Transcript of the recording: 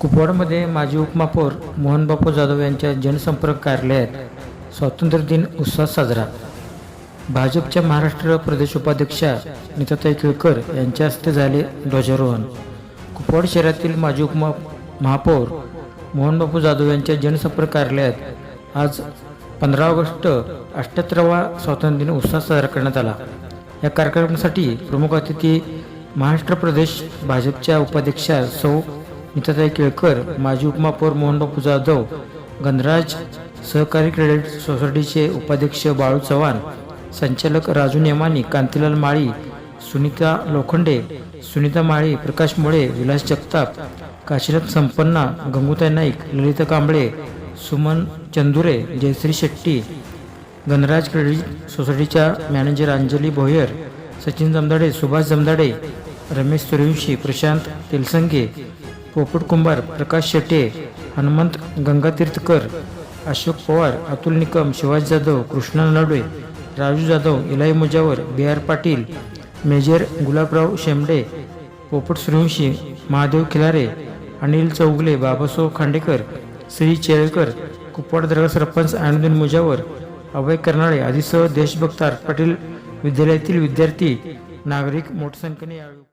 कुपवाडमध्ये माजी उपमहापौर मोहनबापू जाधव यांच्या जनसंपर्क कार्यालयात स्वातंत्र्य दिन उत्साह साजरा. भाजपच्या महाराष्ट्र प्रदेश उपाध्यक्षा नीताताई केळकर यांच्या हस्ते झाले ध्वजारोहण. कुपवाड शहरातील माजी उपमा महापौर मोहनबापू जाधव यांच्या जनसंपर्क कार्यालयात आज पंधरा ऑगस्ट अठ्ठ्याहत्तरावा स्वातंत्र्य दिन उत्साह साजरा करण्यात आला. या कार्यक्रमासाठी प्रमुख अतिथी महाराष्ट्र प्रदेश भाजपच्या उपाध्यक्षा सौ मिताताई केळकर माजी उपमहापौर मोहनबापू जाधव गणराज सहकारी क्रेडिट सोसायटीचे उपाध्यक्ष बाळू चव्हाण संचालक राजू नेमानी कांतीलाल माळी सुनीता लोखंडे सुनीता माळी प्रकाश मुळे विलास जगताप काशीनाथ संपन्ना गंगूताई नाईक ललिता कांबळे सुमन चंदुरे जयश्री शेट्टी गणराज क्रेडिट सोसायटीच्या मॅनेजर अंजली भोयर सचिन जमदाडे सुभाष जमदाडे रमेश सूर्यवंशी प्रशांत तेलसंगे पोपट कुंभार प्रकाश Shete Hanumant गंगातीर्थकर Ashok Pawar Atul Nikam Shivaji Jadhav Krishna Nadve Raju Jadhav Ilahi Mujawar B R Patil major Gulabrao Shembade Popat Suryavanshi Mahadev Khilare Anil Chougale Babasaheb Khandekar Shri चेळकर Kupwad दर्गा सरपंच आनंदीन मुजावर अभय कर्नाळे आदीसह देशभक्त आर पाटील विद्यालयातील विद्यार्थी नागरिक मोठ्या संख्येने यावेळी